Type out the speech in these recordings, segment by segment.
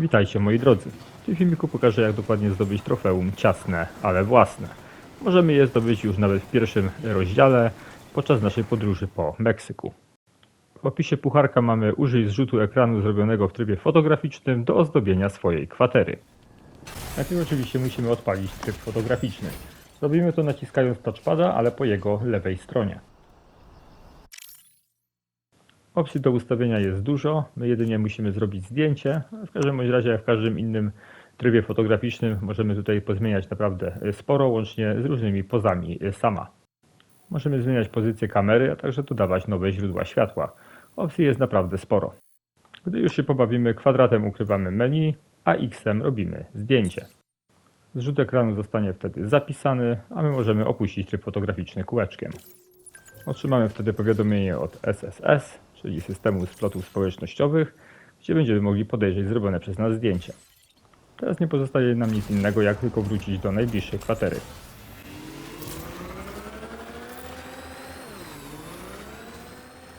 Witajcie moi drodzy. W tym filmiku pokażę jak dokładnie zdobyć trofeum ciasne, ale własne. Możemy je zdobyć już nawet w pierwszym rozdziale podczas naszej podróży po Meksyku. W opisie pucharka mamy użyj zrzutu ekranu zrobionego w trybie fotograficznym do ozdobienia swojej kwatery. Najpierw oczywiście musimy odpalić tryb fotograficzny. Robimy to naciskając touchpada, ale po jego lewej stronie. Opcji do ustawienia jest dużo, my jedynie musimy zrobić zdjęcie. W każdym razie, jak w każdym innym trybie fotograficznym, możemy tutaj pozmieniać naprawdę sporo, łącznie z różnymi pozami sama. Możemy zmieniać pozycję kamery, a także dodawać nowe źródła światła. Opcji jest naprawdę sporo. Gdy już się pobawimy, kwadratem ukrywamy menu, a X-em robimy zdjęcie. Zrzut ekranu zostanie wtedy zapisany, a my możemy opuścić tryb fotograficzny kółeczkiem. Otrzymamy wtedy powiadomienie od SSS, czyli systemu splotów społecznościowych, gdzie będziemy mogli podejrzeć zrobione przez nas zdjęcia. Teraz nie pozostaje nam nic innego, jak tylko wrócić do najbliższej kwatery.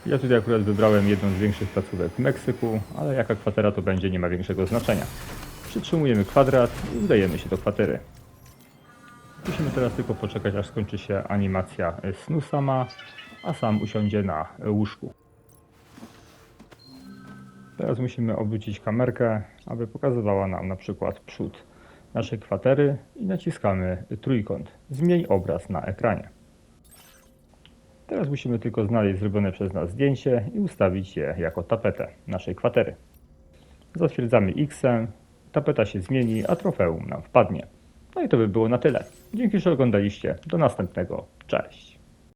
Ja tutaj akurat wybrałem jedną z większych placówek w Meksyku, ale jaka kwatera to będzie nie ma większego znaczenia. Przytrzymujemy kwadrat i udajemy się do kwatery. Musimy teraz tylko poczekać, aż skończy się animacja snu sama, a sam usiądzie na łóżku. Teraz musimy obrócić kamerkę, aby pokazywała nam na przykład przód naszej kwatery i naciskamy trójkąt. Zmień obraz na ekranie. Teraz musimy tylko znaleźć zrobione przez nas zdjęcie i ustawić je jako tapetę naszej kwatery. Zatwierdzamy X, tapeta się zmieni, a trofeum nam wpadnie. No i to by było na tyle. Dzięki, że oglądaliście. Do następnego. Cześć.